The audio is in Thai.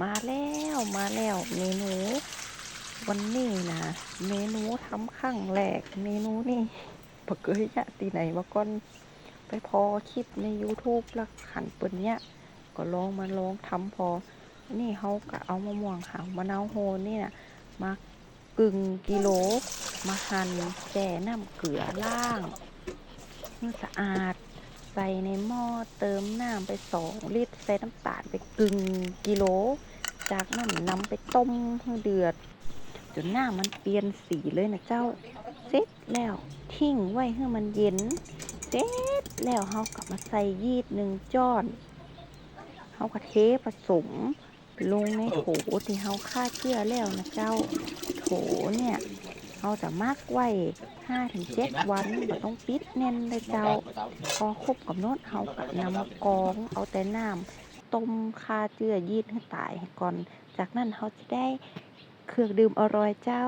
มาแล้วมาแล้วเมนู วันนี้นะเมนูทำขั้งแรกเมนูนี่ปะเกยยะตีไหนมาก่อนไปพอคลิปใน YouTube แล้วขันเปิ้นเนี้ยก็ลองมาลองทำพอ นี่เขาก็เอามะม่วงหาวมะนาวโฮนี่นะมากึ่งกิโล มาหั่นแจ่น้ำเกลือล่างมือสะอาด ใส่ในหม้อเติมน้ำไปสองลิตรใส่น้ำตาลไปกึ่งกิโล จากนั้นนำไปต้มให้เดือด จนหน้ามันเปลี่ยนสีเลยนะเจ้า เสร็จแล้วทิ้งไว้ให้มันเย็น เสร็จแล้วเขากลับมาใส่ยีดหนึ่งจ้อนเขาก็เทผสม ลงในโถที่เขาฆ่าเชื้อแล้วนะเจ้า โถเนี่ย เราจะมากไว้ห้าถึงเจ็ดวันเราต้องปิดแน่นเลยเจ้า พอครบกับนดเขาก็นำมากรองเอาแต่น้ำต้มคาเจือยีดให้ตายให้ก่อน จากนั้นเขาจะได้เครื่องดื่มอร่อยเจ้า